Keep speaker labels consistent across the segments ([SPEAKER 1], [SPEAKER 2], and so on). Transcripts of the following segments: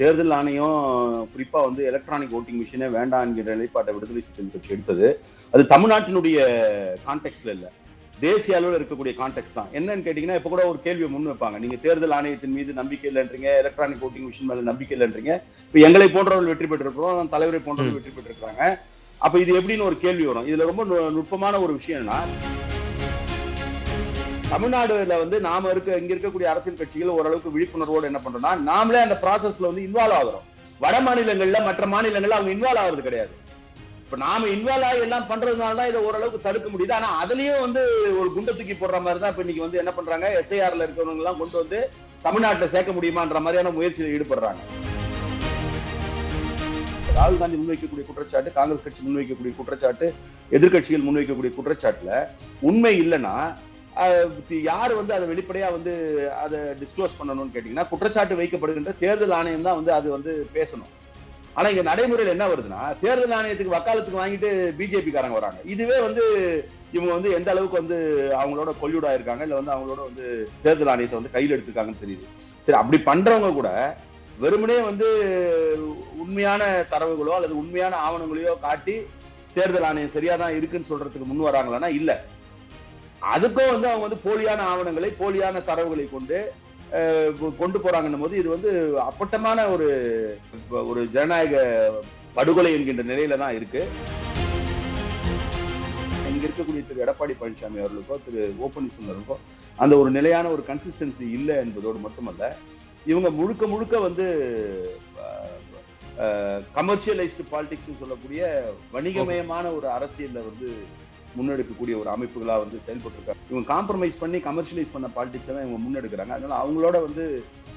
[SPEAKER 1] தேர்தல் ஆணையம் குறிப்பா வந்து எலக்ட்ரானிக் ஓட்டிங் மிஷினே வேண்டாம் என்கிற நிலைப்பாட்டை விடுதலை சிறுத்தைகள் கட்சி எடுத்தது. அது தமிழ்நாட்டினுடைய கான்டெக்ட்ல இல்ல. தேசிய அளவில் இருக்கக்கூடிய கான்டெக்ட் தான். என்னன்னு கேட்டீங்கன்னா இப்ப கூட ஒரு கேள்வியை முன் வைப்பாங்க. நீங்க தேர்தல் ஆணையத்தின் மீது நம்பிக்கை இல்லைன்றீங்க எலக்ட்ரானிக் ஓட்டிங் மிஷின் மேல நம்பிக்கை இல்லைன்றீங்க. இப்ப எங்களை போன்றவர்கள் வெற்றி பெற்றிருக்கிறோம் தலைவரை போன்றவர்கள் வெற்றி பெற்றிருக்காங்க அப்ப இது எப்படின்னு ஒரு கேள்வி வரும். இதுல ரொம்ப நுட்பமான ஒரு விஷயம் என்னன்னா தமிழ்நாடுல வந்து நாம இருக்க இங்க இருக்கக்கூடிய அரசியல் கட்சிகள் ஓரளவுக்கு விழிப்புணர்வோடு என்ன பண்றோம்னா நாமளே அந்த ப்ராசஸ்ல வந்து இன்வால்வ் ஆகுறோம். வட மாநிலங்கள்ல மற்ற மாநிலங்கள்ல அவங்க இன்வால்வ் ஆகுறது கிடையாது. இப்ப நாம இன்வால்வ் ஆகி எல்லாம் பண்றதுனால தான் இதை ஓரளவுக்கு தடுக்க முடியுது. ஆனா அதுலயும் வந்து ஒரு குண்டை தூக்கி போடுற மாதிரி தான் இப்ப இன்னைக்கு வந்து என்ன பண்றாங்க எஸ்ஐஆர்ல இருக்கிறவங்க எல்லாம் கொண்டு வந்து தமிழ்நாட்டுல சேர்க்க முடியுமான்ற மாதிரியான முயற்சியில் ஈடுபடுறாங்க. ராகுல் காந்தி முன்வைக்கக்கூடிய குற்றச்சாட்டு காங்கிரஸ் கட்சி முன்வைக்கக்கூடிய குற்றச்சாட்டு எதிர்க்கட்சிகள் முன்வைக்கக்கூடிய குற்றச்சாட்டுல உண்மை இல்லைன்னா யார் வந்து அதை வெளிப்படையா வந்து அதை டிஸ்க்ளோஸ் பண்ணணும்னு கேட்டீங்கன்னா குற்றச்சாட்டு வைக்கப்படுகின்ற தேர்தல் ஆணையம் தான் வந்து அது வந்து பேசணும். ஆனா இங்க நடைமுறையில் என்ன வருதுன்னா தேர்தல் ஆணையத்துக்கு வக்காலத்துக்கு வாங்கிட்டு பிஜேபி காரங்க வராங்க. இதுவே வந்து இவங்க வந்து எந்த அளவுக்கு வந்து அவங்களோட கொல்யூடா இருக்காங்க இல்ல வந்து அவங்களோட வந்து தேர்தல் ஆணையத்தை வந்து கையில் எடுத்துருக்காங்கன்னு தெரியுது. சரி அப்படி பண்றவங்க கூட வெறுமனே வந்து உண்மையான தரவுகளோ அல்லது உண்மையான ஆவணங்களையோ காட்டி தேர்தல் ஆணையம் சரியா தான் இருக்குன்னு சொல்றதுக்கு முன் வராங்களான்னா இல்லை. அதுக்கும் வந்து அவங்க வந்து போலியான ஆவணங்களை போலியான தரவுகளை கொண்டு கொண்டு போறாங்கன்னும் போது இது வந்து அப்பட்டமான ஒரு ஒரு ஜனநாயக படுகொலை என்கின்ற நிலையில தான் இருக்கு. இங்க இருக்கக்கூடிய திரு எடப்பாடி பழனிசாமி அவர்களுக்கோ திரு ஓ பன்னீர்செல்வருக்கோ அந்த ஒரு நிலையான ஒரு கன்சிஸ்டன்சி இல்லை என்பதோடு மட்டுமல்ல இவங்க முழுக்க முழுக்க வந்து கமர்ஷியலைஸ்டு பாலிடிக்ஸ் சொல்லக்கூடிய வணிகமயமான ஒரு அரசியல்ல வந்து முன்னெடுக்கக்கூடிய ஒரு அமைப்புகளாக வந்து செயல்பட்டுருக்காங்க. இவங்க காம்ப்ரமைஸ் பண்ணி கமர்ஷியலைஸ் பண்ண பாலிடிக்ஸை தான் இவங்க முன்னெடுக்கிறாங்க. அதனால அவங்களோட வந்து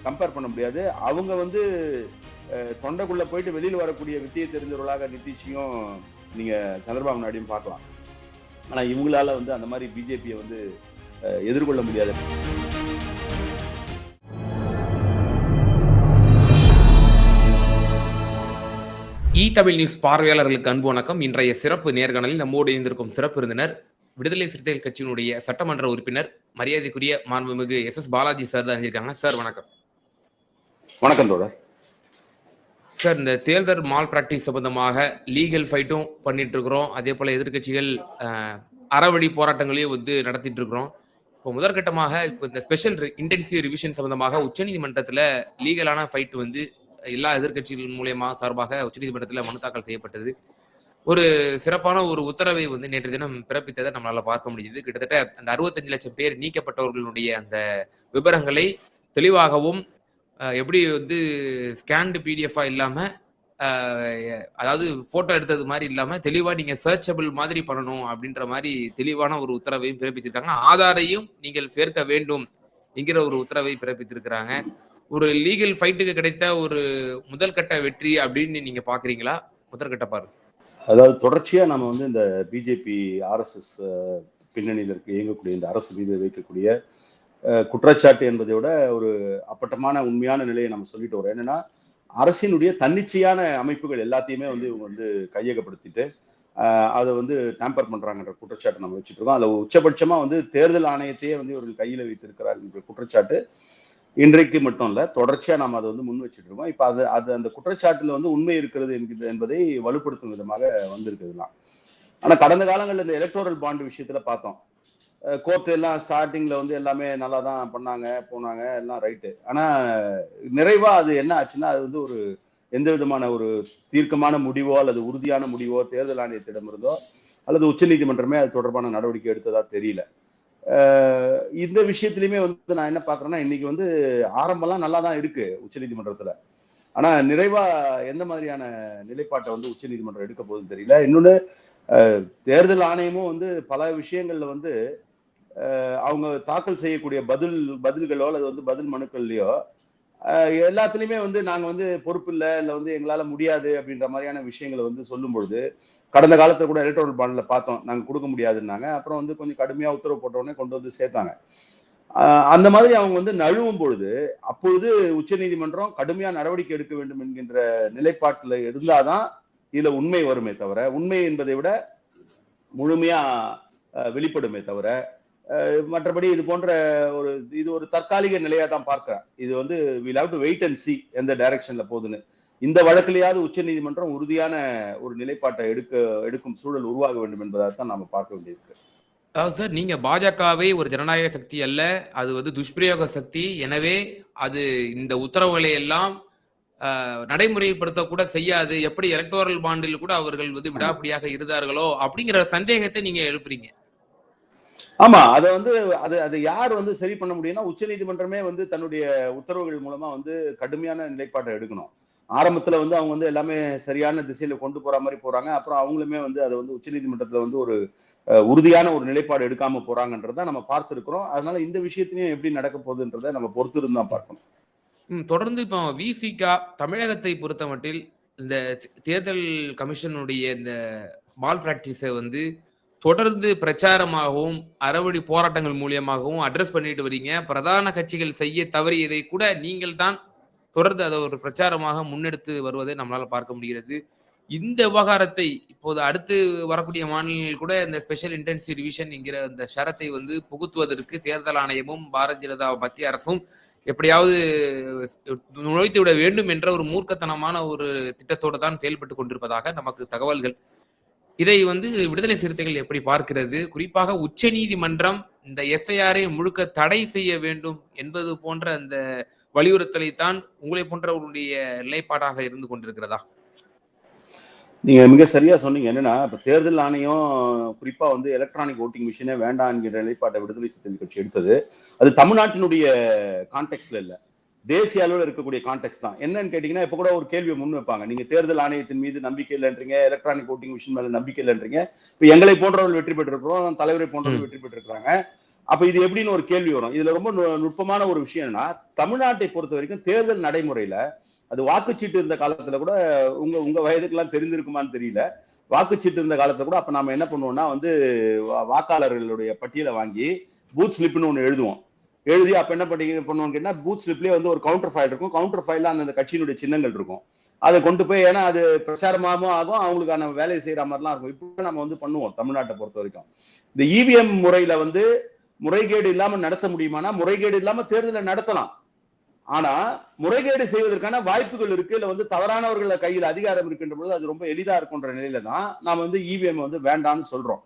[SPEAKER 1] கம்பேர் பண்ண முடியாது. அவங்க வந்து தொண்டைக்குள்ளே தொண்டைக்குள்ள போயிட்டு வெளியில் வரக்கூடிய வித்தியை தெரிஞ்சவர்களாக நிதிஷையும் நீங்கள் சந்திரபாபு நாயுடையும் பார்க்கலாம். ஆனால் இவங்களால வந்து அந்த மாதிரி பிஜேபியை வந்து எதிர்கொள்ள முடியாது.
[SPEAKER 2] இ தமிழ் நியூஸ் பார்வையாளர்களுக்கு அன்பு வணக்கம். இன்றைய சிறப்பு நேர்காணலில் நம்மோடு இணைந்திருக்கும் சிறப்பு விருந்தினர் விடுதலை சிறுத்தைகள் கட்சியினுடைய சட்டமன்ற உறுப்பினர் மரியாதைக்குரிய மாண்புமிகு எஸ் எஸ் பாலாஜி சார் தான் இருந்திருக்காங்க சார் வணக்கம்.
[SPEAKER 1] வணக்கம் தோழர்.
[SPEAKER 2] சார் இந்த தேர்தல் மால் பிராக்டிஸ் சம்பந்தமாக லீகல் ஃபைட்டும் பண்ணிட்டு இருக்கிறோம் அதே போல எதிர்க்கட்சிகள் அஹ், அறவழி போராட்டங்களையும் வந்து நடத்திட்டு இருக்கிறோம் இப்போ முதற்கட்டமாக இப்போ இந்த ஸ்பெஷல் இன்டென்சிவ் ரிவிஷன் சம்பந்தமாக உச்சநீதிமன்றத்தில் லீகலான ஃபைட் வந்து எல்லா எதிர்க்கட்சிகள் மூலியமாக சார்பாக உச்சநீதிமன்றத்தில் மனு தாக்கல் செய்யப்பட்டது. ஒரு சிறப்பான ஒரு உத்தரவை வந்து நேற்று தினம் பிறப்பித்ததை நம்மளால பார்க்க முடிஞ்சது. கிட்டத்தட்ட அந்த அறுபத்தஞ்சு லட்சம் பேர் நீக்கப்பட்டவர்களுடைய அந்த விவரங்களை தெளிவாகவும் எப்படி வந்து ஸ்கேன்டு பிடிஎஃபா இல்லாம அதாவது போட்டோ எடுத்தது மாதிரி இல்லாம தெளிவா நீங்க சர்ச்சபிள் மாதிரி பண்ணணும் அப்படின்ற மாதிரி தெளிவான ஒரு உத்தரவையும் பிறப்பிச்சிருக்காங்க. ஆதாரையும் நீங்கள் சேர்க்க வேண்டும் என்கிற ஒரு உத்தரவை பிறப்பித்திருக்கிறாங்க. ஒரு லீகல் ஃபைட்டுக்கு கிடைத்த ஒரு முதல் கட்ட வெற்றி அப்படின்னு நீங்க பாக்குறீங்களா? முதற்கட்ட பாருங்க
[SPEAKER 1] அதாவது தொடர்ச்சியா நம்ம வந்து இந்த பிஜேபி ஆர்எஸ்எஸ் பின்னணியில் இருக்க இயங்கக்கூடிய இந்த அரசு மீது வைக்கக்கூடிய குற்றச்சாட்டு என்பதை விட ஒரு அப்பட்டமான உண்மையான நிலையை நம்ம சொல்லிட்டு வரோம். என்னன்னா அரசினுடைய தன்னிச்சையான அமைப்புகள் எல்லாத்தையுமே வந்து இவங்க வந்து கையகப்படுத்திட்டு அதை வந்து டேம்பர் பண்றாங்கன்ற குற்றச்சாட்டு நம்ம வச்சுட்டு இருக்கோம். அதுல உச்சபட்சமா வந்து தேர்தல் ஆணையத்தையே வந்து இவர்கள் கையில வைத்திருக்கிறார் என்ற குற்றச்சாட்டு இன்றைக்கு மட்டும் இல்ல தொடர்ச்சியா நாம் அதை வந்து முன் வச்சுட்டு இருக்கோம். இப்ப அது அது அந்த குற்றச்சாட்டுல வந்து உண்மை இருக்கிறது என்பதை வலுப்படுத்தும் விதமாக வந்திருக்குதுலாம் ஆனா கடந்த காலங்களில் இந்த எலக்டோரல் பாண்ட் விஷயத்துல பார்த்தோம். கோர்ட் எல்லாம் ஸ்டார்டிங்ல வந்து எல்லாமே நல்லா தான் பண்ணாங்க போனாங்க எல்லாம் ரைட்டு ஆனா நிறைவா அது என்ன ஆச்சுன்னா அது வந்து ஒரு எந்த விதமான ஒரு தீர்க்கமான முடிவோ அல்லது உறுதியான முடிவோ தேர்தல் ஆணையத்திடமிருந்தோ அல்லது உச்சநீதிமன்றமே அது தொடர்பான நடவடிக்கை எடுத்ததா தெரியல. இந்த விஷயத்திலுமே வந்து நான் என்ன பார்க்குறேன்னா இன்னைக்கு வந்து ஆரம்பம்லாம் நல்லா தான் இருக்கு உச்சநீதிமன்றத்தில். ஆனால் நிறைவா எந்த மாதிரியான நிலைப்பாட்டை வந்து உச்சநீதிமன்றம் எடுக்க போகுதுன்னு தெரியல. இன்னொன்று தேர்தல் ஆணையமும் வந்து பல விஷயங்கள்ல வந்து அவங்க தாக்கல் செய்யக்கூடிய பதில் பதில்களோ அல்லது வந்து பதில் மனுக்கள்லையோ எல்லாத்துலேயுமே வந்து நாங்கள் வந்து பொறுப்பு இல்லை இல்லை வந்து எங்களால் முடியாது அப்படின்ற மாதிரியான விஷயங்களை வந்து சொல்லும் பொழுது கடந்த காலத்துல கூட எலக்ட்ரல் பாண்ட்ல பார்த்தோம். நாங்க கொடுக்க முடியாதுன்னாங்க. அப்புறம் வந்து கொஞ்சம் கடுமையா உத்தரவு போட்ட கொண்டு வந்து சேர்த்தாங்க. அந்த மாதிரி அவங்க வந்து நழுவும் பொழுது அப்பொழுது உச்சநீதிமன்றம் கடுமையா நடவடிக்கை எடுக்க வேண்டும் என்கின்ற நிலைப்பாட்டில் இருந்தாதான் இதுல உண்மை வருமே தவிர உண்மை என்பதை விட முழுமையா வெளிப்படுமே தவிர மற்றபடி இது போன்ற ஒரு இது ஒரு தற்காலிக நிலையா தான் பார்க்கிறேன். இது வந்து we love to wait and see எந்த டைரக்ஷன்ல போகுதுன்னு. இந்த வழக்கிலேயாவது உச்சநீதிமன்றம் உறுதியான ஒரு நிலைப்பாட்டை எடுக்க எடுக்கும் சூழல் உருவாக வேண்டும் என்பதாக தான் நாம பார்க்க வேண்டியிருக்கு.
[SPEAKER 2] அதாவது சார் நீங்க பாஜகவே ஒரு ஜனநாயக சக்தி அல்ல அது வந்து துஷ்பிரயோக சக்தி. எனவே அது இந்த உத்தரவுகளை எல்லாம் நடைமுறைப்படுத்த கூட செய்யாது. எப்படி எலக்டோரல் பாண்டில் கூட அவர்கள் வந்து விடாப்பிடியாக இருந்தார்களோ அப்படிங்கிற சந்தேகத்தை நீங்க எழுப்புறீங்க.
[SPEAKER 1] ஆமா அதை வந்து அது அது யார் வந்து சரி பண்ண முடியும்னா உச்சநீதிமன்றமே வந்து தன்னுடைய உத்தரவுகள் மூலமா வந்து கடுமையான நிலைப்பாட்டை எடுக்கணும். ஆரம்பத்துல வந்து அவங்க வந்து எல்லாமே சரியான திசையில கொண்டு போற மாதிரி போறாங்க. அப்புறம் அவங்களுமே வந்து அதை வந்து உச்சநீதிமன்றத்துல வந்து ஒரு உறுதியான ஒரு நிலைப்பாடு எடுக்காம போறாங்கன்றத நம்ம பார்த்திருக்கிறோம். அதனால இந்த விஷயத்திலையும் எப்படி நடக்க போகுதுன்றதை நம்ம பொறுத்து இருந்து பார்க்கணும்
[SPEAKER 2] தொடர்ந்து இப்போ விசிகா தமிழகத்தை பொறுத்த மட்டில் இந்த தேர்தல் கமிஷனுடைய இந்த மால் பிராக்டிஸை வந்து தொடர்ந்து பிரச்சாரமாகவும் அறவழி போராட்டங்கள் மூலியமாகவும் அட்ரஸ் பண்ணிட்டு வரீங்க. பிரதான கட்சிகள் செய்ய தவறியதை கூட நீங்கள் தான் தொடர்ந்து அதை ஒரு பிரச்சாரமாக முன்னெடுத்து வருவதை நம்மளால் பார்க்க முடிகிறது. இந்த விவகாரத்தை இப்போது அடுத்து வரக்கூடிய மாநிலங்கள் கூட இந்த ஸ்பெஷல் இன்டென்சிவ் ரிவிஷன் என்கிற அந்த ஷரத்தை வந்து புகுத்துவதற்கு தேர்தல் ஆணையமும் பாரதிய ஜனதா மத்திய அரசும் எப்படியாவது நுழைத்து விட வேண்டும் என்ற ஒரு மூர்க்கத்தனமான ஒரு திட்டத்தோடு தான் செயல்பட்டு கொண்டிருப்பதாக நமக்கு தகவல்கள். இதை வந்து விடுதலை சிறுத்தைகள் எப்படி பார்க்கிறது? குறிப்பாக உச்ச நீதிமன்றம் இந்த எஸ்ஐஆரை முழுக்க தடை செய்ய வேண்டும் என்பது போன்ற அந்த வலியுறுத்தலை தான் உங்களை போன்றவர்களுடைய நிலைப்பாடாக இருந்து கொண்டிருக்கிறதா?
[SPEAKER 1] நீங்க மிக சரியா சொன்னீங்க. என்னன்னா இப்ப தேர்தல் ஆணையம் குறிப்பா வந்து எலக்ட்ரானிக் ஓட்டிங் மிஷினே வேண்டாம் என்கிற நிலைப்பாட்டை விடுதலை சிறுத்தைகள் கட்சி எடுத்தது. அது தமிழ்நாட்டினுடைய கான்டெக்ட்ல இல்ல. தேசிய அளவில் இருக்கக்கூடிய கான்டெக்ட் தான். என்னன்னு கேட்டீங்கன்னா இப்ப கூட ஒரு கேள்வியை முன் வைப்பாங்க. நீங்க தேர்தல் ஆணையத்தின் மீது நம்பிக்கை இல்லைன்றீங்க எலக்ட்ரானிக் ஓட்டிங் மிஷின் மேல நம்பிக்கை இல்லைன்றீங்க. இப்ப எங்களை போன்றவர்கள் வெற்றி பெற்றிருக்கிறோம் தலைவரை போன்றவர்கள் வெற்றி பெற்றிருக்கிறாங்க. அப்ப இது எப்படின்னு ஒரு கேள்வி வரும். இதுல ரொம்ப நு- நுட்பமான ஒரு விஷயம் என்னன்னா தமிழ்நாட்டை பொறுத்த வரைக்கும் தேர்தல் நடைமுறையில அது வாக்குச்சீட்டு இருந்த காலத்துல கூட உங்க உங்க வயதுக்கெல்லாம் தெரிந்திருக்குமான்னு தெரியல. வாக்குச்சீட்டு இருந்த காலத்துல கூட அப்ப நாம என்ன பண்ணுவோம்னா வந்து வா- வாக்காளர்களுடைய பட்டியலை வாங்கி பூத் ஸ்லிப்னு ஒன்று எழுதுவோம். எழுதி அப்ப என்ன பண்ணி பண்ணுவோம் கேட்டா பூத் ஸ்லிப்லயே வந்து ஒரு கவுண்டர் ஃபைல் இருக்கும். கவுண்டர் ஃபைல்ல அந்த கட்சியினுடைய சின்னங்கள் இருக்கும். அதை கொண்டு போய் ஏன்னா அது பிரச்சாரமாகவும் ஆகும். அவங்களுக்கான வேலையை செய்யற மாதிரிலாம் இருக்கும். இப்போ நம்ம வந்து பண்ணுவோம் தமிழ்நாட்டை பொறுத்த வரைக்கும். இந்த இவிஎம் முறையில வந்து முறைகேடு இல்லாம நடத்த முடியுமானா முறைகேடு இல்லாம தேர்தலை நடத்தலாம். ஆனா முறைகேடு செய்வதற்கான வாய்ப்புகள் இருக்கு இல்ல வந்து தவறானவர்கள கையில் அதிகாரம் இருக்கின்ற பொழுது அது ரொம்ப எளிதா இருக்குன்ற நிலையில தான் நாம வந்து இவிஎம் வந்து வேண்டாம்னு சொல்றோம்.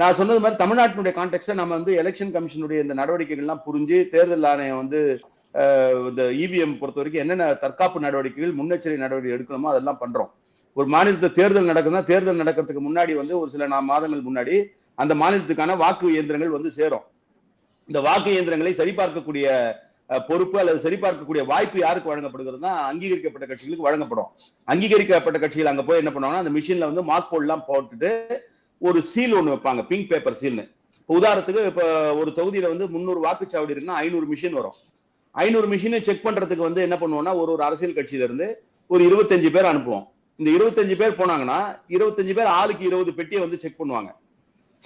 [SPEAKER 1] நான் சொன்னது மாதிரி தமிழ்நாட்டினுடைய கான்டெக்ட்ல நம்ம வந்து எலெக்ஷன் கமிஷனுடைய இந்த நடவடிக்கைகள்லாம் புரிஞ்சு தேர்தல் ஆணையம் வந்து இந்த இவிஎம் பொறுத்த வரைக்கும் என்னென்ன தற்காப்பு நடவடிக்கைகள் முன்னெச்சரிக்கை நடவடிக்கை எடுக்கணுமோ அதெல்லாம் பண்றோம். ஒரு மாநிலத்தில் தேர்தல் நடக்குதுன்னா தேர்தல் நடக்கிறதுக்கு முன்னாடி வந்து ஒரு சில மாதங்கள் முன்னாடி அந்த மாநிலத்துக்கான வாக்கு இயந்திரங்கள் வந்து சேரும். இந்த வாக்கு இயந்திரங்களை சரிபார்க்கக்கூடிய பொறுப்பு அல்லது சரிபார்க்கக்கூடிய வாய்ப்பு யாருக்கு வழங்கப்படுகிறதுனா அங்கீகரிக்கப்பட்ட கட்சிகளுக்கு வழங்கப்படும். அங்கீகரிக்கப்பட்ட கட்சிகள் அங்க போய் என்ன பண்ணுவாங்கன்னா அந்த மிஷின்ல வந்து மார்க் போர்ட்லாம் போட்டுட்டு ஒரு சீல் ஒன்று வைப்பாங்க பிங்க் பேப்பர் சீல்னு. இப்போ உதாரணத்துக்கு இப்போ ஒரு தொகுதியில வந்து முந்நூறு வாக்குச்சாவடி இருக்குன்னா ஐநூறு மிஷின் வரும். ஐநூறு மிஷினை செக் பண்றதுக்கு வந்து என்ன பண்ணுவோம்னா ஒரு ஒரு அரசியல் கட்சியில இருந்து ஒரு இருபத்தஞ்சு பேர் அனுப்புவோம். இந்த இருபத்தஞ்சு பேர் போனாங்கன்னா இருபத்தஞ்சு பேர் ஆளுக்கு இருபது பெட்டியை வந்து செக் பண்ணுவாங்க.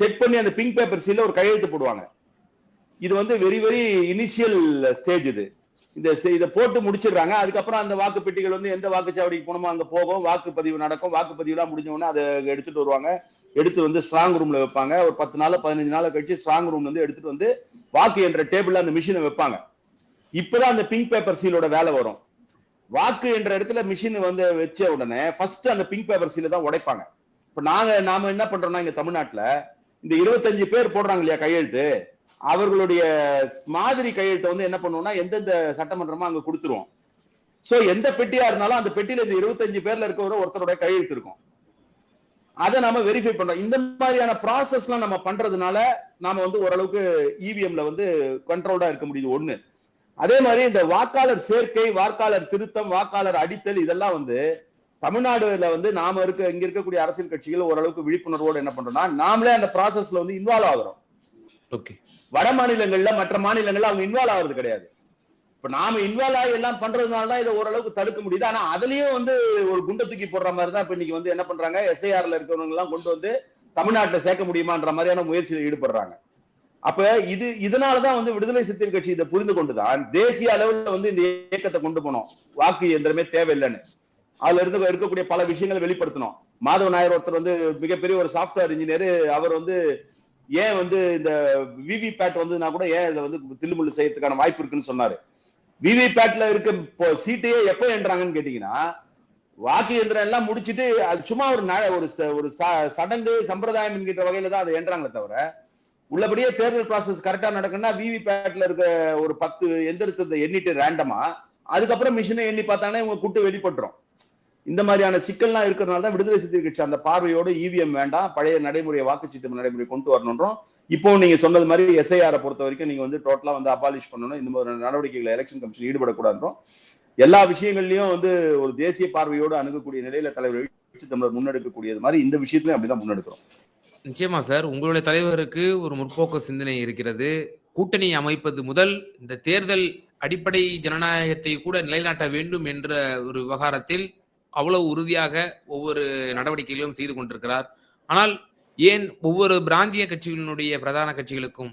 [SPEAKER 1] செக் பண்ணி அந்த பிங்க் பேப்பர் சீல ஒரு கையெழுத்து போடுவாங்க. இது வந்து வெரி வெரி இனிஷியல் ஸ்டேஜ் இது. இந்த இதை போட்டு முடிச்சிடுறாங்க. அதுக்கப்புறம் அந்த வாக்கு பெட்டிகள் வந்து எந்த வாக்குச்சாவடிக்கு போனோமோ அங்கே போகும். வாக்குப்பதிவு நடக்கும். வாக்குப்பதிவுலாம் முடிஞ்சவொடனே அதை எடுத்துட்டு வருவாங்க. எடுத்து வந்து ஸ்ட்ராங் ரூம்ல வைப்பாங்க. ஒரு பத்து நாள் பதினஞ்சு நாள் கழிச்சு ஸ்ட்ராங் ரூம்ல இருந்து எடுத்துட்டு வந்து வாக்கு என்ற டேபிள்ல அந்த மிஷினை வைப்பாங்க. இப்பதான் அந்த பிங்க் பேப்பர் சீலோட வேலை வரும். வாக்கு என்ற இடத்துல மிஷின் வந்து வச்ச உடனே ஃபர்ஸ்ட் அந்த பிங்க் பேப்பர் சீலை தான் உடைப்பாங்க. இப்ப நாங்க நாம என்ன பண்றோம்னா இங்க தமிழ்நாட்டுல இந்த இருபத்தஞ்சு பேர் போடுறாங்க இல்லையா கையெழுத்து? அவர்களுடைய மாதிரி கையெழுத்தை வந்து என்ன பண்ணுவோம்னா எந்தெந்த சட்டமன்றமோ அங்க கொடுத்துருவோம். சோ எந்த பெட்டியா இருந்தாலும் அந்த பெட்டியில இந்த இருபத்தஞ்சு பேர்ல இருக்கிற ஒருத்தருடைய கையெழுத்து இருக்கும். அதை நாம வெரிஃபை பண்றோம். இந்த மாதிரியான ப்ராசஸ்லாம் நம்ம பண்றதுனால நாம வந்து ஓரளவுக்கு இவிஎம்ல வந்து கண்ட்ரோல்டா இருக்க முடியுது. ஒண்ணு. அதே மாதிரி இந்த வாக்காளர் சேர்க்கை வாக்காளர் திருத்தம் வாக்காளர் அடித்தல் இதெல்லாம் வந்து தமிழ்நாடுல வந்து நாம இருக்க இங்க இருக்கக்கூடிய அரசியல் கட்சிகள் ஓரளவுக்கு விழிப்புணர்வோடு என்ன பண்றோம்னா நாமளே அந்த ப்ராசஸ்ல வந்து இன்வால்வ் ஆகுறோம்.
[SPEAKER 2] ஓகே
[SPEAKER 1] வட மாநிலங்கள்ல மற்ற மாநிலங்கள்ல அவங்க இன்வால்வ் ஆகுறது கிடையாது. இப்ப நாம இன்வால்வ் ஆகி எல்லாம் பண்றதுனால தான் இதை ஓரளவுக்கு தடுக்க முடியுது. ஆனா அதுலயும் வந்து ஒரு குண்டை தூக்கி போடுற மாதிரி தான் இப்ப இன்னைக்கு வந்து என்ன பண்றாங்க எஸ்ஐஆர்ல இருக்கிறவங்க எல்லாம் கொண்டு வந்து தமிழ்நாட்டுல சேர்க்க முடியுமான்ற மாதிரியான முயற்சியில் ஈடுபடுறாங்க. அப்ப இது இதனாலதான் வந்து விடுதலை சிறுத்தைகள் கட்சி இதை புரிந்து கொண்டுதான் தேசிய அளவுல வந்து இந்த இயக்கத்தை கொண்டு போனோம். வாக்கு இயந்திரமே தேவையில்லைன்னு. அதுல இருந்து இருக்கக்கூடிய பல விஷயங்களை வெளிப்படுத்தணும் மாதவ நாயர் ஒருத்தர் வந்து மிகப்பெரிய ஒரு சாஃப்ட்வேர் இன்ஜினியர் அவர் வந்து ஏன் வந்து இந்த விவி பேட் வந்ததுன்னா கூட ஏன் இதுல வந்து தில்லுமுள்ளு செய்யறதுக்கான வாய்ப்பு இருக்குன்னு சொன்னாரு. விவி பேட்ல இருக்க சீட்டையே எப்ப என்றாங்கன்னு கேட்டீங்கன்னா வாக்கு இயந்திரம் எல்லாம் முடிச்சிட்டு அது சும்மா ஒரு ந- ஒரு ச- ஒரு சடங்கு சம்பிரதாயம் என்கிற வகையில தான் அதை என்றாங்களே தவிர உள்ளபடியே தேர்தல் ப்ராசஸ் கரெக்டா நடக்குன்னா விவி பேட்ல இருக்க ஒரு பத்து எந்திரத்தை எண்ணிட்டு ரேண்டமா அதுக்கப்புறம் மிஷினை எண்ணி பார்த்தாங்கன்னா இவங்க கூட்டு வெளிப்பட்டுரும். இந்த மாதிரியான சிக்கல்லாம் இருக்கிறதுனால தான் விடுதலை சிறுத்தை கட்சி அந்த பார்வையோட இவிஎம் வேண்டாம் பழைய நடைமுறையை வாக்குச்சீட்டு நடைமுறை கொண்டு வரணுன்றோம் இப்போ நீங்க சொன்னது மாதிரி எஸ்ஐஆரை பொறுத்த வரைக்கும் நீங்க வந்து டோட்டலா வந்து அபாலிஷ் பண்ணணும். இந்த மாதிரி நடவடிக்கைகளை எலெக்ஷன் கமிஷன் ஈடுபடக்கூடாதுன்றோம். எல்லா விஷயங்கள்லயும் வந்து ஒரு தேசிய பார்வையோடு அணுகக்கூடிய நிலையில தலைவர் எழுச்சி தமிழர் முன்னெடுக்கக்கூடியது மாதிரி இந்த விஷயத்திலையும் அப்படிதான் முன்னெடுக்கிறோம்.
[SPEAKER 2] நிச்சயமா சார். உங்களுடைய தலைவருக்கு ஒரு முற்போக்கு சிந்தனை இருக்கிறது. கூட்டணி அமைப்பது முதல் இந்த தேர்தல் அடிப்படை ஜனநாயகத்தை கூட நிலைநாட்ட வேண்டும் என்ற ஒரு விவகாரத்தில் அவ்வளவு உறுதியாக ஒவ்வொரு நடவடிக்கைகளும் செய்து கொண்டிருக்கிறார். ஆனால் ஏன் ஒவ்வொரு பிராந்திய கட்சிகளினுடைய பிரதான கட்சிகளுக்கும்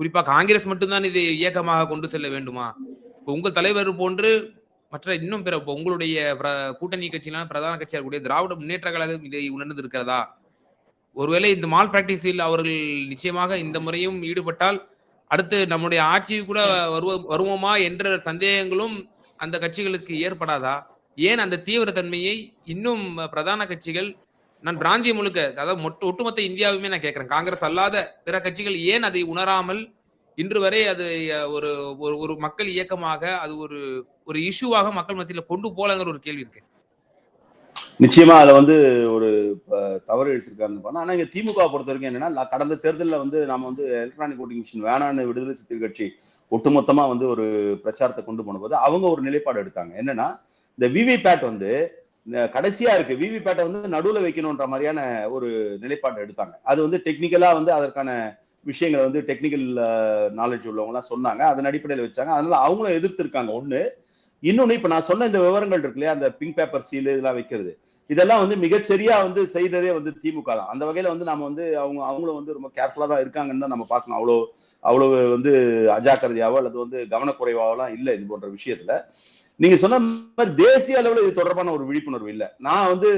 [SPEAKER 2] குறிப்பா காங்கிரஸ் மட்டும்தான் இதை இயக்கமாக கொண்டு செல்ல வேண்டுமா? இப்போ உங்கள் தலைவர் போன்று மற்ற இன்னும் பிற இப்போ உங்களுடைய பிர- கூட்டணி கட்சியிலான பிரதான கட்சியாக இருக்கக்கூடிய திராவிட முன்னேற்ற கழகம் இதை உணர்ந்து இருக்கிறதா ஒருவேளை இந்த மால் பிராக்டிஸில் அவர்கள் நிச்சயமாக இந்த முறையும் ஈடுபட்டால் அடுத்து நம்முடைய ஆட்சி கூட வருவோமா என்ற சந்தேகங்களும் அந்த கட்சிகளுக்கு ஏற்படாதா? ஏன் அந்த தீவிரத்தன்மையை இன்னும் பிரதான கட்சிகள் நான் பிராந்தியம் முழுக்க அதாவது மொட்டு ஒட்டுமொத்த இந்தியாவுமே நான் கேட்கிறேன். காங்கிரஸ் அல்லாத பிற கட்சிகள் ஏன் அதை உணராமல் இன்று வரை அது ஒரு ஒரு ஒரு மக்கள் இயக்கமாக அது ஒரு ஒரு இஷ்யூவாக மக்கள் மத்தியில கொண்டு போலங்கிற ஒரு கேள்வி இருக்கு.
[SPEAKER 1] நிச்சயமா அதுல வந்து ஒரு தவறு எடுத்திருக்காங்க ஆனா இங்க திமுக பொறுத்த வரைக்கும் என்னன்னா நான் கடந்த தேர்தலில் வந்து நாம வந்து எலக்ட்ரானிக் ஓட்டிங் மிஷின் வேணான்னு விடுதலை சிறுத்தை கட்சி ஒட்டுமொத்தமா வந்து ஒரு பிரச்சாரத்தை கொண்டு போனபோது அவங்க ஒரு நிலைப்பாடு எடுத்தாங்க. என்னன்னா இந்த விவி பேட் வந்து கடைசியா இருக்கு. விவி பேட்டை வந்து நடுவுல வைக்கணும்ன்ற மாதிரியான ஒரு நிலைப்பாடு எடுத்தாங்க. அது வந்து டெக்னிக்கலா வந்து அதற்கான விஷயங்களை வந்து டெக்னிக்கல் நாலேஜ் உள்ளவங்க எல்லாம் சொன்னாங்க. அதன் அடிப்படையில் வச்சாங்க. அதனால அவங்களும் எதிர்த்திருக்காங்க. ஒண்ணு இன்னொன்னு இப்ப நான் சொன்ன இந்த விவரங்கள் இருக்கு இல்லையா? அந்த பிங்க் பேப்பர் சீல் இதெல்லாம் வைக்கிறது. இதெல்லாம் வந்து மிகச்சரியா வந்து செய்ததே வந்து திமுக தான். அந்த வகையில வந்து நம்ம வந்து அவங்க அவங்களும் வந்து ரொம்ப கேர்ஃபுல்லா தான் இருக்காங்கன்னு தான் நம்ம பார்க்கணும். அவ்வளோ அவ்வளவு வந்து அஜாக்கிரதையாவோ அல்லது வந்து கவனக்குறைவாவெல்லாம் இல்லை இது போன்ற விஷயத்துல. நீங்க சொன்ன மாதிரி தேசிய அளவில் இது தொடர்பான ஒரு விழிப்புணர்வு இல்லை. நான் வந்து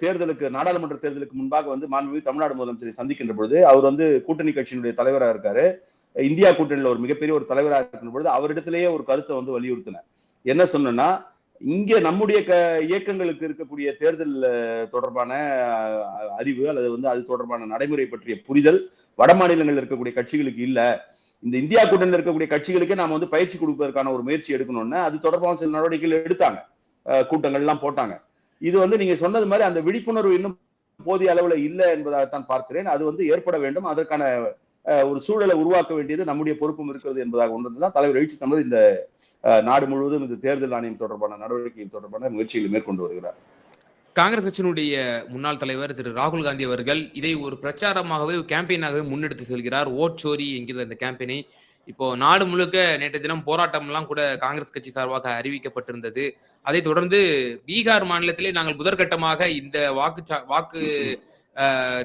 [SPEAKER 1] தேர்தலுக்கு நாடாளுமன்ற தேர்தலுக்கு முன்பாக வந்து மாண்புமிகு தமிழ்நாடு முதலமைச்சரை சந்திக்கின்ற பொழுது அவர் வந்து கூட்டணி கட்சியினுடைய தலைவராக இருக்காரு. இந்தியா கூட்டணியில ஒரு மிகப்பெரிய ஒரு தலைவராக இருக்கின்ற பொழுது அவரிடத்திலேயே ஒரு கருத்தை வந்து வலியுறுத்தினேன். என்ன சொன்னேன்னா இங்கே நம்முடைய க இயக்கங்களுக்கு இருக்கக்கூடிய தேர்தல் தொடர்பான அறிவு அல்லது வந்து அது தொடர்பான நடைமுறை பற்றிய புரிதல் வட மாநிலங்களில் இருக்கக்கூடிய கட்சிகளுக்கு இல்ல. இந்த இந்தியா கூட்டணியில் இருக்கக்கூடிய கட்சிகளுக்கு நாம வந்து பயிற்சி கொடுப்பதற்கான ஒரு முயற்சி எடுக்கணும்னு அது தொடர்பான சில நடவடிக்கைகள் எடுத்தாங்க. கூட்டங்கள் எல்லாம் போட்டாங்க. இது வந்து நீங்க சொன்னது மாதிரி அந்த விழிப்புணர்வு இன்னும் போதிய அளவுல இல்லை என்பதாகத்தான் பார்க்கிறேன். அது வந்து ஏற்பட வேண்டும். அதற்கான ஒரு சூழலை உருவாக்க வேண்டியது நம்முடைய பொறுப்பும் இருக்கிறது என்பதாக உணர்ந்துதான் தலைவர் எழுச்சி தமிழர் இந்த நாடு முழுவதும் இந்த தேர்தல் ஆணையம் தொடர்பான நடவடிக்கை தொடர்பான முயற்சிகளை மேற்கொண்டு வருகிறார்.
[SPEAKER 2] காங்கிரஸ் கட்சியினுடைய முன்னாள் தலைவர் திரு ராகுல் காந்தி அவர்கள் இதை ஒரு பிரச்சாரமாகவே ஒரு கேம்பெயினாகவே முன்னெடுத்து செல்கிறார். ஓட் சோரி என்கிற அந்த கேம்பெயினை இப்போ நாடு முழுக்க நேற்று தினம் போராட்டம்லாம் கூட காங்கிரஸ் கட்சி சார்பாக அறிவிக்கப்பட்டிருந்தது. அதைத் தொடர்ந்து பீகார் மாநிலத்திலே நாங்கள் முதற்கட்டமாக இந்த வாக்கு சா- வாக்கு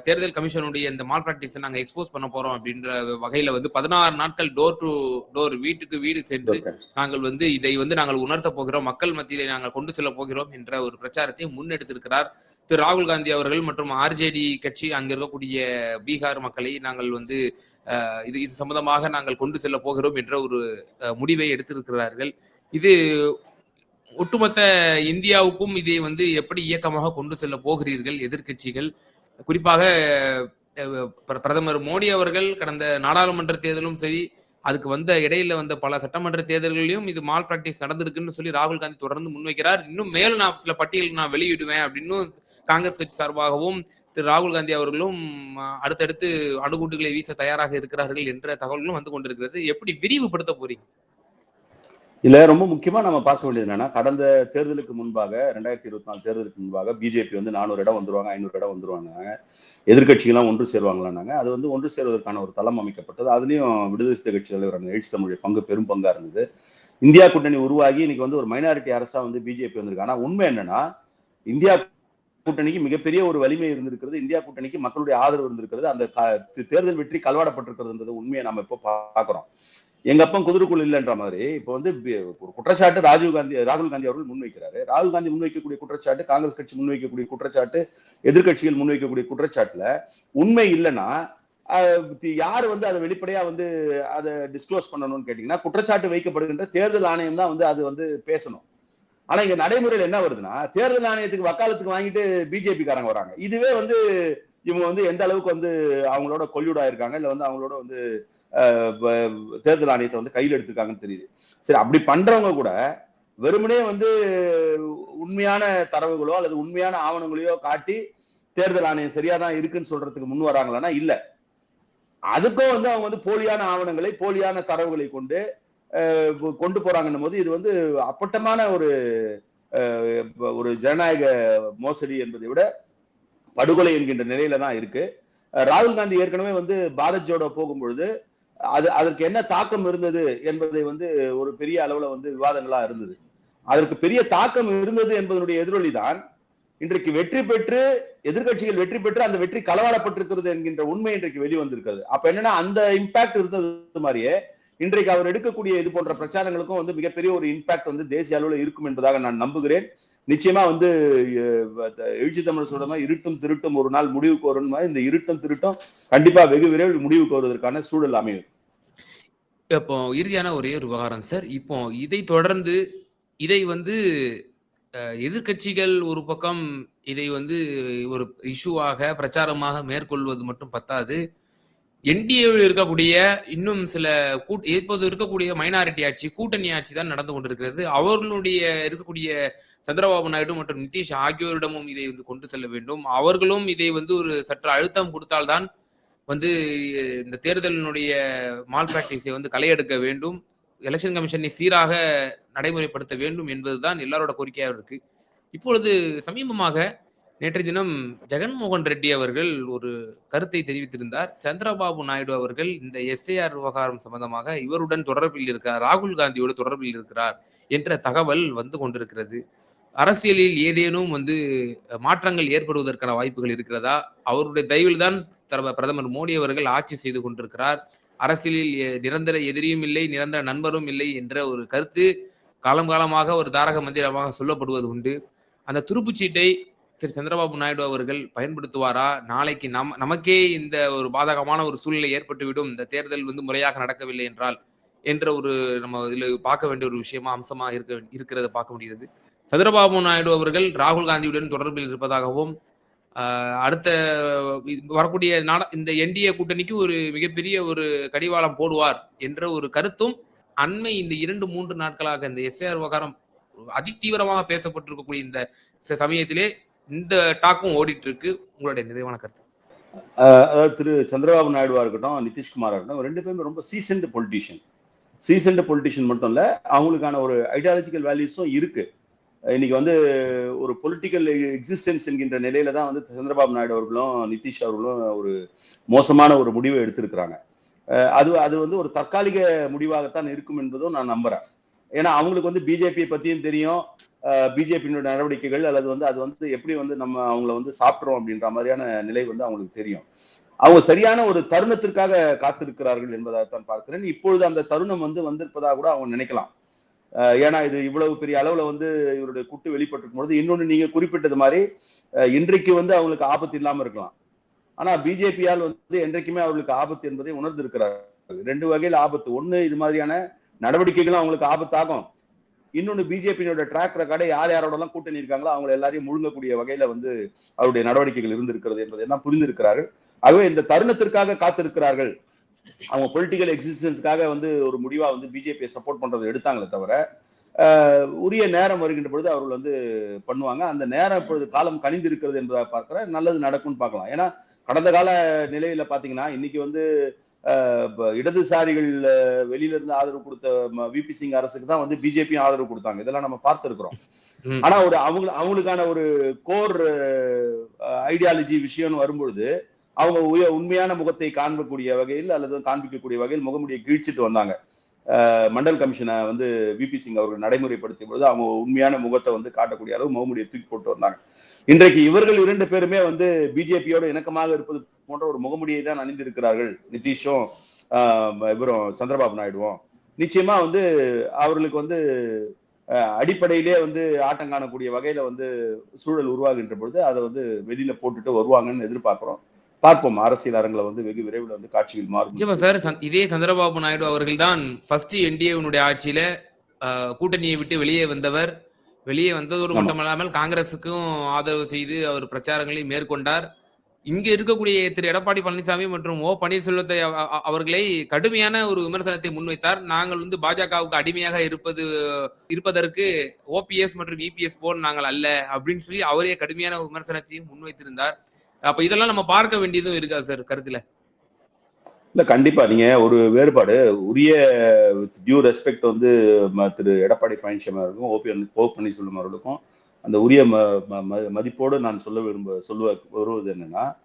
[SPEAKER 2] தேர்தல் கமிஷனுடைய இந்த மால் பிராக்டிஸை நாங்க எக்ஸ்போஸ் பண்ண போறோம் அப்படின்ற வகையில வந்து பதினாறு நாட்கள் டோர் டு டோர் வீட்டுக்கு வீடு சென்று நாங்கள் வந்து இதை வந்து நாங்கள் உணர்த்த போகிறோம். மக்கள் மத்தியிலே நாங்கள் கொண்டு செல்ல போகிறோம் என்ற ஒரு பிரச்சாரத்தை முன்னெடுத்திருக்கிறார் திரு ராகுல் காந்தி அவர்கள் மற்றும் ஆர்ஜேடி கட்சி அங்க இருக்கக்கூடிய பீகார் மக்களை நாங்கள் வந்து இது இது சம்பந்தமாக நாங்கள் கொண்டு செல்ல போகிறோம் என்ற ஒரு முடிவை எடுத்திருக்கிறார்கள். இது ஒட்டுமொத்த இந்தியாவுக்கும் இதை வந்து எப்படி இயக்கமாக கொண்டு செல்ல போகிறீர்கள் எதிர்க்கட்சிகள்? குறிப்பாக பிர- பிரதமர் மோடி அவர்கள் கடந்த நாடாளுமன்ற தேர்தலும் சரி அதுக்கு வந்த இடையில வந்த பல சட்டமன்ற தேர்தல்களிலும் இது மால் பிராக்டிஸ் நடந்திருக்குன்னு சொல்லி ராகுல் காந்தி தொடர்ந்து முன்வைக்கிறார். இன்னும் மேலும் நான் சில பட்டியல் நான் வெளியிடுவேன் அப்படின்னு காங்கிரஸ் கட்சி சார்பாகவும் திரு ராகுல் காந்தி அவர்களும் அடுத்தடுத்து அணுகுண்டுகளை வீச தயாராக இருக்கிறார்கள் என்ற தகவல்களும் வந்து கொண்டிருக்கிறது. எப்படி விரிவுபடுத்த போறீங்க?
[SPEAKER 1] இதுல ரொம்ப முக்கியமா நம்ம பார்க்க வேண்டியது என்னன்னா கடந்த தேர்தலுக்கு முன்பாக ரெண்டாயிரத்தி இருபத்தி நாலு தேர்தலுக்கு முன்பாக பிஜேபி வந்து நானூறு இடம் வந்துருவாங்க ஐநூறு இடம் வந்துருவாங்க. எதிர்கட்சிகள்லாம் ஒன்று சேருவாங்களாங்க அது வந்து ஒன்று சேருவதற்கான ஒரு தளம் அமைக்கப்பட்டது. அதுலயும் விடுதலை சிறுத்தை கட்சி தலைவர் எழுச்சி தமிழுடைய பங்கு பெரும் பங்கா இருந்தது. இந்தியா கூட்டணி உருவாகி இன்னைக்கு வந்து ஒரு மைனாரிட்டி அரசா வந்து பிஜேபி வந்திருக்கு. ஆனா உண்மை என்னன்னா இந்தியா கூட்டணிக்கு மிகப்பெரிய ஒரு வலிமை இருந்திருக்கிறது இந்தியா கூட்டணிக்கு மக்களுடைய ஆதரவு இருந்திருக்கிறது அந்த தேர்தல் வெற்றி கல்வாடப்பட்டிருக்கிறதுன்றது உண்மையை நம்ம இப்போ பாக்குறோம் எங்க அப்பா குதிரைக்குள் இல்லைன்ற மாதிரி. இப்போ வந்து ஒரு குற்றச்சாட்டு ராஜீவ் காந்தி ராகுல் காந்தி அவர்கள் முன்வைக்கிறாரு. ராகுல் காந்தி முன்வைக்கக்கூடிய குற்றச்சாட்டு காங்கிரஸ் கட்சி முன்வைக்கக்கூடிய குற்றச்சாட்டு எதிர்கட்சிகள் முன்வைக்கக்கூடிய குற்றச்சாட்டுல உண்மை இல்லைன்னா யார் வந்து அதை வெளிப்படையா வந்து அதை டிஸ்க்ளோஸ் பண்ணணும்னு கேட்டீங்கன்னா குற்றச்சாட்டு வைக்கப்படுகின்ற தேர்தல் ஆணையம் தான் வந்து அது வந்து பேசணும். ஆனா இங்க நடைமுறையில் என்ன வருதுன்னா தேர்தல் ஆணையத்துக்கு வக்காலத்துக்கு வாங்கிட்டு பிஜேபி காரங்க வராங்க. இதுவே வந்து இவங்க வந்து எந்த அளவுக்கு வந்து அவங்களோட கொல்யூடா இருக்காங்க இல்ல வந்து அவங்களோட வந்து தேர்தல் ஆணையத்தை வந்து கையில் எடுத்திருக்காங்கன்னு தெரியுது. சரி அப்படி பண்றவங்க கூட வெறுமனே வந்து உண்மையான தரவுகளோ அல்லது உண்மையான ஆவணங்களையோ காட்டி தேர்தல் ஆணையம் சரியா தான் இருக்குன்னு சொல்றதுக்கு முன் வராங்களான்னா இல்ல. அதுக்கும் வந்து அவங்க வந்து போலியான ஆவணங்களை போலியான தரவுகளை கொண்டு கொண்டு போறாங்கன்னும் போது இது வந்து அப்பட்டமான ஒரு ஒரு ஜனநாயக மோசடி என்பதை விட படுகொலை என்கின்ற நிலையில தான் இருக்கு. ராகுல் காந்தி ஏற்கனவே வந்து பாரத் ஜோடோ போகும்பொழுது அது அதற்கு என்ன தாக்கம் இருந்தது என்பதை வந்து ஒரு பெரிய அளவுல வந்து விவாதங்களா இருந்தது. அதற்கு பெரிய தாக்கம் இருந்தது என்பதனுடைய எதிரொலி தான் இன்றைக்கு வெற்றி பெற்று எதிர்க்கட்சிகள் வெற்றி பெற்று அந்த வெற்றி களவாடப்பட்டிருக்கிறது என்கின்ற உண்மை இன்றைக்கு வெளிவந்திருக்கிறது. அப்ப என்னன்னா அந்த இம்பாக்ட் இருந்தது மாதிரியே இன்றைக்கு அவர் எடுக்கக்கூடிய இது போன்ற பிரச்சாரங்களுக்கும் வந்து மிகப்பெரிய ஒரு இம்பாக்ட் வந்து தேசிய அளவில் இருக்கும் என்பதாக நான் நம்புகிறேன். நிச்சயமா வந்து எழுச்சி தமிழ் சொல்ற மாதிரி இருட்டும் திருட்டும் ஒரு நாள் முடிவுக்கு வரும் மாதிரி இந்த இருட்டும் திருட்டும் கண்டிப்பா வெகு விரைவில் முடிவுக்கு வருவதற்கான சூழல் அமையும்.
[SPEAKER 2] இப்போ இறுதியான ஒரே ஒரு விவகாரம் சார். இப்போ இதை தொடர்ந்து இதை வந்து எதிர்கட்சிகள் எதிர்க்கட்சிகள் ஒரு பக்கம் இதை வந்து ஒரு இஷ்யூவாக பிரச்சாரமாக மேற்கொள்வது மட்டும் பத்தாது. என்டிஏவில் இருக்கக்கூடிய இன்னும் சில கூட் இப்போது இருக்கக்கூடிய மைனாரிட்டி ஆட்சி கூட்டணி ஆட்சி தான் நடந்து கொண்டிருக்கிறது. அவர்களுடைய இருக்கக்கூடிய சந்திரபாபு நாயுடு மற்றும் நிதிஷ் ஆகியோரிடமும் இதை வந்து கொண்டு செல்ல வேண்டும். அவர்களும் இதை வந்து ஒரு சற்று அழுத்தம் கொடுத்தால்தான் வந்து இந்த தேர்தலினுடைய மால் பிராக்டிஸை வந்து களையெடுக்க வேண்டும். எலெக்ஷன் கமிஷனை சீராக நடைமுறைப்படுத்த வேண்டும் என்பதுதான் எல்லாரோட கோரிக்கையாக இருக்கு. இப்பொழுது சமீபமாக நேற்றைய தினம் ஜெகன்மோகன் ரெட்டி அவர்கள் ஒரு கருத்தை தெரிவித்திருந்தார். சந்திரபாபு நாயுடு அவர்கள் இந்த எஸ்ஏஆர் விவகாரம் சம்பந்தமாக இவருடன் தொடர்பில் இருக்கிறார் ராகுல் காந்தியோடு தொடர்பில் இருக்கிறார் என்ற தகவல் வந்து கொண்டிருக்கிறது. அரசியலில் ஏதேனும் வந்து மாற்றங்கள் ஏற்படுவதற்கான வாய்ப்புகள் இருக்கிறதா? அவருடைய தயவில் தான் பிரதமர் மோடி அவர்கள் ஆட்சி செய்து கொண்டிருக்கிறார். அரசியலில் எ- நிரந்தர எதிரியும் இல்லை நிரந்தர நண்பரும் இல்லை என்ற ஒரு கருத்து காலம் காலமாக ஒரு தாரக மந்திரமாக சொல்லப்படுவது உண்டு. அந்த துருப்புச்சீட்டை திரு சந்திரபாபு நாயுடு அவர்கள் பயன்படுத்துவாரா? நாளைக்கு நம் நமக்கே இந்த ஒரு பாதகமான ஒரு சூழ்நிலை ஏற்பட்டுவிடும். இந்த தேர்தல் வந்து முறையாக நடக்கவில்லை என்றால் என்ற ஒரு நம்ம இதில் பார்க்க வேண்டிய ஒரு விஷயமா அம்சமா இருக்க இருக்கிறத பார்க்க முடிகிறது சந்திரபாபு நாயுடு அவர்கள் ராகுல் காந்தியுடன் தொடர்பில் இருப்பதாகவும் அடுத்த வரக்கூடிய நாட இந்த என்டிஏ கூட்டணிக்கு ஒரு மிகப்பெரிய ஒரு கடிவாளம் போடுவார் என்ற ஒரு கருத்தும் அண்மை இந்த இரண்டு மூன்று நாட்களாக இந்த எஸ்ஏஆர் விவகாரம் அதிதீவிரமாக பேசப்பட்டிருக்கக்கூடிய இந்த ச- சமயத்திலே இந்த டாக்கும் ஓடிட்டு இருக்கு உங்களுடைய நிறைவான கருத்து.
[SPEAKER 1] அதாவது திரு சந்திரபாபு நாயுடுவா இருக்கட்டும் நிதிஷ்குமாரா இருக்கட்டும் ரெண்டு பேருமே ரொம்ப சீசன்டு பொலிட்டிஷியன் சீசன்டு பொலிட்டிஷியன் மட்டும் இல்ல அவங்களுக்கான ஒரு ஐடியாலஜிக்கல் வேல்யூஸும் இருக்கு. இன்னைக்கு வந்து ஒரு பொலிட்டிக்கல் எக்ஸிஸ்டன்ஸ் என்கின்ற நிலையில தான் வந்து சந்திரபாபு நாயுடு அவர்களும் நிதிஷ் அவர்களும் ஒரு மோசமான ஒரு முடிவை எடுத்திருக்கிறாங்க. அது அது வந்து ஒரு தற்காலிக முடிவாகத்தான் இருக்கும் என்பதும் நான் நம்புறேன். ஏன்னா அவங்களுக்கு வந்து பிஜேபியை பத்தியும் தெரியும். பிஜேபியினுடைய நடவடிக்கைகள் அல்லது வந்து அது வந்து எப்படி வந்து நம்ம அவங்கள வந்து சாப்பிட்றோம் அப்படின்ற மாதிரியான நிலை வந்து அவங்களுக்கு தெரியும். அவங்க சரியான ஒரு தருணத்திற்காக காத்திருக்கிறார்கள் என்பதாகத்தான் பார்க்கிறேன். இப்பொழுது அந்த தருணம் வந்து வந்திருப்பதாக கூட அவங்க நினைக்கலாம். ஏன்னா இது இவ்வளவு பெரிய அளவுல வந்து இவருடைய குட்டு வெளிப்பட்டிருக்கும் பொழுது இன்னொன்று நீங்க குறிப்பிட்டது மாதிரி இன்றைக்கு வந்து அவங்களுக்கு ஆபத்து இல்லாம இருக்கலாம். ஆனா பிஜேபியால் வந்து என்றைக்குமே அவர்களுக்கு ஆபத்து என்பதை உணர்ந்திருக்கிறார்கள். ரெண்டு வகையில் ஆபத்து. ஒண்ணு இது மாதிரியான நடவடிக்கைகளும் அவங்களுக்கு ஆபத்தாகும். இன்னொன்னு பிஜேபியோட ட்ராக் ரெக்கார்டை யார் யாரோட எல்லாம் கூட்டணி இருக்காங்களோ அவங்க எல்லாரையும் முழுங்கக்கூடிய வகையில வந்து அவருடைய நடவடிக்கைகள் இருந்திருக்கிறது என்பதை எல்லாம் புரிந்திருக்கிறார்கள் ஆகவே இந்த தருணத்திற்காக காத்திருக்கிறார்கள். அவங்க பொலிட்டிக்கல் எக்ஸிஸ்டன்ஸ்க்காக வந்து ஒரு முடிவா வந்து பிஜேபியை சப்போர்ட் பண்றதை எடுத்தாங்களே தவிர உரிய நேரம் வருகின்ற பொழுது அவர்கள் வந்து பண்ணுவாங்க. அந்த நேரம் இப்பொழுது காலம் கணிந்து இருக்கிறது என்பதாக பார்க்கிறேன் நல்லது நடக்கும்னு பார்க்கலாம். ஏன்னா கடந்த கால நிலையில பாத்தீங்கன்னா இன்னைக்கு வந்து இடதுசாரிகள் வெளியில இருந்து ஆதரவு கொடுத்த விபி சிங் அரசுக்கு தான் வந்து பிஜேபியும் ஆதரவு கொடுத்தாங்க. இதெல்லாம் நம்ம பார்த்திருக்கிறோம். ஆனா ஒரு அவங்க அவங்களுக்கான ஒரு கோர் ஐடியாலஜி விஷயம்னு வரும்பொழுது அவங்க உய- உண்மையான முகத்தை காண்பக்கூடிய வகையில் அல்லது காண்பிக்கக்கூடிய வகையில் முகமுடியை கீழ்ச்சிட்டு வந்தாங்க. மண்டல் கமிஷனை வந்து விபி சிங் அவர்கள் நடைமுறைப்படுத்திய பொழுது அவங்க உண்மையான முகத்தை வந்து காட்டக்கூடிய அளவு முகமுடியை தூக்கி போட்டு வந்தாங்க. இன்றைக்கு இவர்கள் இரண்டு பேருமே வந்து பிஜேபியோட இணக்கமாக இருப்பது போன்ற ஒரு முகமுடியை தான் அணிந்திருக்கிறார்கள் நிதிஷும் இவரும் சந்திரபாபு நாயுடுவும். நிச்சயமா வந்து அவர்களுக்கு வந்து அடிப்படையிலே வந்து ஆட்டம் காணக்கூடிய வகையில வந்து சூழல் உருவாகின்ற பொழுது அதை வந்து வெளியில போட்டுட்டு வருவாங்கன்னு எதிர்பார்க்கிறோம். பார்ப்போம் அரசியல் அரங்கில் வந்து வெகு விரைவில் வந்து காட்சிகள் மாறும்.
[SPEAKER 2] நிச்சயமா சார் இதே சந்திரபாபு நாயுடு அவர்கள் தான் ஃபர்ஸ்ட் என்டிஏவினுடைய ஆட்சியில கூட்டணியை விட்டு வெளியே வந்தவர். வெளியே வந்ததோடு. மட்டுமல்லாமல் காங்கிரசுக்கும் ஆதரவு செய்து அவர் பிரச்சாரங்களை மேற்கொண்டார். இங்க இருக்கக்கூடிய திரு எடப்பாடி பழனிசாமி மற்றும் ஓ பன்னீர்செல்வத்தை அவர்களை கடுமையான ஒரு விமர்சனத்தை முன்வைத்தார். நாங்கள் வந்து பாஜகவுக்கு அடிமையாக இருப்பது இருப்பதற்கு ஓபிஎஸ் மற்றும் இபிஎஸ் போல் நாங்கள் அல்ல அப்படின்னு சொல்லி அவரே கடுமையான விமர்சனத்தையும் முன்வைத்திருந்தார். அப்ப இதெல்லாம் நம்ம பார்க்க வேண்டியதும் இருக்கா சார் கருத்துல?
[SPEAKER 1] இல்ல கண்டிப்பா. நீங்க ஒரு வேறுபாடு. உரிய டியூ ரெஸ்பெக்ட் வந்து ம- திரு எடப்பாடி பழனிசாமி அவர்களுக்கும் ஓபி ஓ பன்னீர்செல்வம் அவர்களுக்கும் அந்த உரிய ம- ம- ம- மதிப்போடு நான் சொல்ல விரும்ப சொல்லுவ வருவது என்னன்னா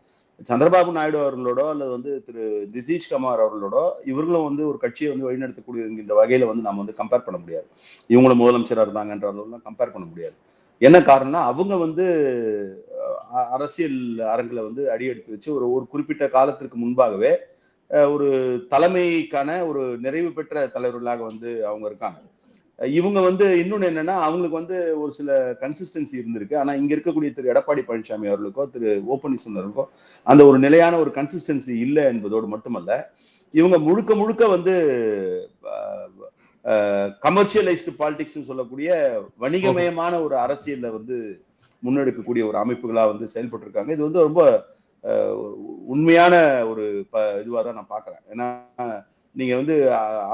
[SPEAKER 1] சந்திரபாபு நாயுடு அவர்களோடோ அல்லது வந்து திரு நிதிஷ்குமார் அவர்களோடோ இவர்களும் வந்து ஒரு கட்சியை வந்து வழிநடத்தக்கூடிய என்கின்ற வகையில வந்து நம்ம வந்து கம்பேர் பண்ண முடியாது. இவங்களும் முதலமைச்சராக இருந்தாங்கன்ற அளவுலாம் கம்பேர் பண்ண முடியாது. என்ன காரணம்னா அவங்க வந்து அரசியல் அரங்கில் வந்து அடியெடுத்து வச்சு ஒரு ஒரு குறிப்பிட்ட காலத்திற்கு முன்பாகவே ஒரு தலைமைக்கான ஒரு நிறைவு பெற்ற தலைவர்களாக வந்து அவங்க இருக்காங்க. இவங்க வந்து இன்னொன்னு என்னன்னா அவங்களுக்கு வந்து ஒரு சில கன்சிஸ்டன்சி இருந்திருக்கு. ஆனால் இங்கே இருக்கக்கூடிய திரு எடப்பாடி பழனிசாமி அவர்களுக்கோ திரு ஓ அவர்களுக்கோ அந்த ஒரு நிலையான ஒரு கன்சிஸ்டன்சி இல்லை என்பதோடு மட்டுமல்ல இவங்க முழுக்க முழுக்க வந்து கமர்ஷியலைஸ்டு பாலிடிக்ஸ் சொல்லக்கூடிய வணிகமயமான ஒரு அரசியலில் வந்து முன்னெடுக்கக்கூடிய ஒரு அமைப்புகளாக வந்து செயல்பட்டு இருக்காங்க இது வந்து ரொம்ப உண்மையான ஒரு ப இதுவாக தான் நான் பார்க்குறேன். ஏன்னா நீங்கள் வந்து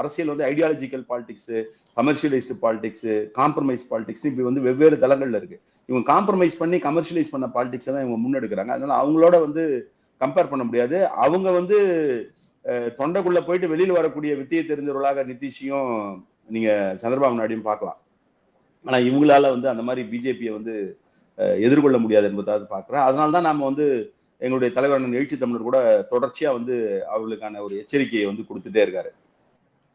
[SPEAKER 1] அரசியல் வந்து ideological politics commercialised politics compromise politics இப்படி வந்து வெவ்வேறு தளங்களில் இருக்கு. இவங்க காம்ப்ரமைஸ் பண்ணி கமர்ஷியலைஸ் பண்ண பாலிடிக்ஸ் தான் இவங்க முன்னெடுக்கிறாங்க. அதனால அவங்களோட வந்து கம்பேர் பண்ண முடியாது. அவங்க வந்து தொண்டைக்குள்ளே போயிட்டு வெளியில் வரக்கூடிய வித்தியை தெரிஞ்சவர்களாக நிதிஷையும் நீங்கள் சந்திரபாபு நாயுடையும் பார்க்கலாம். ஆனால் இவங்களால வந்து அந்த மாதிரி பிஜேபியை வந்து எதிர்கொள்ள முடியாது என்பதாவது பார்க்குறேன். அதனால தான் நாம வந்து எங்களுடைய தலைவர் அண்ணன் எழுச்சி தமிழர் கூட தொடர்ச்சியா வந்து அவர்களுக்கான ஒரு எச்சரிக்கையை வந்து கொடுத்துட்டே இருக்காரு.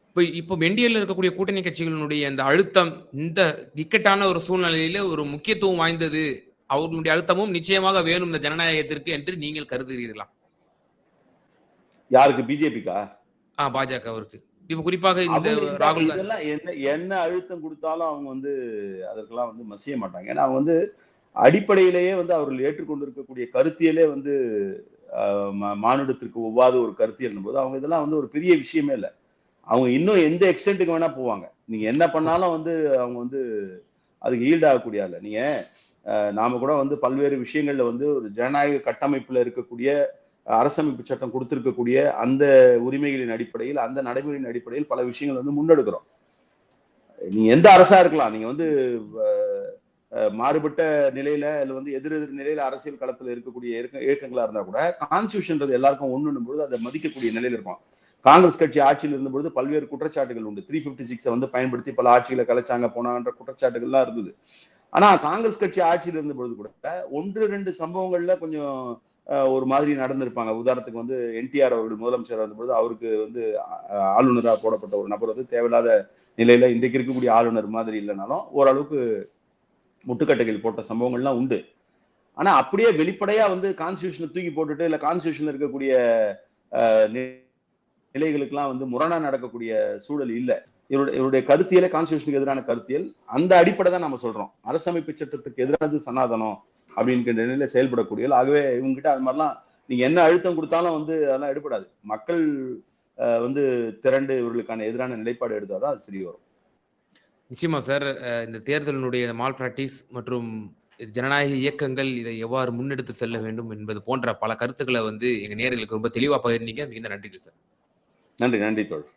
[SPEAKER 2] இப்போ இப்போ என்டிஏல இருக்கக்கூடிய கூட்டணி கட்சிகளினுடைய அந்த அழுத்தம் இந்த இக்கட்டான ஒரு சூழ்நிலையில ஒரு முக்கியத்துவம் வாய்ந்தது அவர்களுடைய அழுத்தமும் நிச்சயமாக வேணும் இந்த ஜனநாயகத்திற்கு என்று நீங்கள் கருதுகிறீர்களா?
[SPEAKER 1] யாருக்கு பிஜேபிக்கா?
[SPEAKER 2] ஆ பாஜகவிற்கு இப்போ குறிப்பாக இந்த ராகுல்
[SPEAKER 1] என்ன என்ன அழுத்தம் கொடுத்தாலும் அவங்க வந்து அதற்கெல்லாம் வந்து மசிய மாட்டாங்க. ஏன்னா அவங்க வந்து அடிப்படையிலேயே வந்து அவர்கள் ஏற்றுக்கொண்டிருக்கக்கூடிய கருத்தியலே வந்து மா- மானுடத்திற்கு ஒவ்வாத ஒரு கருத்தியல் போது அவங்க இதெல்லாம் வந்து ஒரு பெரிய விஷயமே இல்லை. அவங்க இன்னும் எந்த எக்ஸ்டென்ட்டுக்கு வேணா போவாங்க. நீங்க என்ன பண்ணாலும் வந்து அவங்க வந்து அதுக்கு ஈல்ட் ஆகக்கூடிய ஆளு. நீங்க நாம கூட வந்து பல்வேறு விஷயங்கள்ல வந்து ஒரு ஜனநாயக கட்டமைப்புல இருக்கக்கூடிய அரசமைப்பு சட்டம் கொடுத்திருக்கக்கூடிய அந்த உரிமைகளின் அடிப்படையில் அந்த நடைமுறையின் அடிப்படையில் பல விஷயங்கள் வந்து முன்னெடுக்கிறோம். நீங்க எந்த அரசா இருக்கலாம். நீங்க வந்து மாறுபட்ட நிலையில இல்ல வந்து எதிர் எதிர் நிலையில அரசியல் களத்துல இருக்கக்கூடிய இயக்கங்களா இருந்தா கூட கான்ஸ்டியூஷன்றது எல்லாருக்கும் ஒண்ணுன்னும் பொழுது அதை மதிக்கக்கூடிய நிலையில இருக்கும். காங்கிரஸ் கட்சி ஆட்சியில் இருந்தபொழுது பல்வேறு குற்றச்சாட்டுகள் உண்டு. த்ரீ பிப்டி சிக்ஸை வந்து பயன்படுத்தி பல ஆட்சிகளை கலைச்சாங்க போனான்ற குற்றச்சாட்டுகள்லாம் இருந்தது. ஆனா காங்கிரஸ் கட்சி ஆட்சியில் இருந்த பொழுது கூட ஒன்று ரெண்டு சம்பவங்கள்ல கொஞ்சம் ஒரு மாதிரி நடந்திருப்பாங்க. உதாரணத்துக்கு வந்து என்டிஆர் அவர்கள் முதலமைச்சர் இருந்தபொழுது அவருக்கு வந்து ஆளுநராக போடப்பட்ட ஒரு நபர் வந்து தேவையில்லாத நிலையில இன்றைக்கு இருக்கக்கூடிய ஆளுநர் மாதிரி இல்லைனாலும் ஓரளவுக்கு முட்டுக்கட்டைகள் போட்ட சம்பவங்கள்லாம் உண்டு. ஆனா அப்படியே வெளிப்படையா வந்து கான்ஸ்டியூஷனை தூக்கி போட்டுட்டு இல்ல கான்ஸ்டியூஷன்ல இருக்கக்கூடிய நிலைகளுக்கெல்லாம் வந்து முரணா நடக்கக்கூடிய சூழல் இல்லை. இவருடைய இவருடைய கருத்தியலே கான்ஸ்டியூஷனுக்கு எதிரான கருத்தியல். அந்த அடிப்படை தான் நம்ம சொல்றோம். அரசமைப்பு சட்டத்துக்கு எதிரானது சனாதனம் அப்படின்ற நிலையில செயல்படக்கூடிய ஆகவே இவங்ககிட்ட அது மாதிரிலாம் நீங்க என்ன அழுத்தம் கொடுத்தாலும் வந்து அதெல்லாம் எடுபடாது. மக்கள் வந்து திரண்டு இவர்களுக்கான எதிரான நிலைப்பாடு எடுத்தாதான் அது சரி வரும்.
[SPEAKER 2] நிச்சயமா சார். இந்த தேர்தலினுடைய மால் பிராக்டிஸ் மற்றும் ஜனநாயக இயக்கங்கள் இதை எவ்வாறு முன்னெடுத்து செல்ல வேண்டும் என்பது போன்ற பல கருத்துக்களை வந்து எங்க நேர்களுக்கு ரொம்ப தெளிவா பகிர்ந்தீங்க. மிகுந்த நன்றிகள் சார்.
[SPEAKER 1] நன்றி நன்றி தோழர்.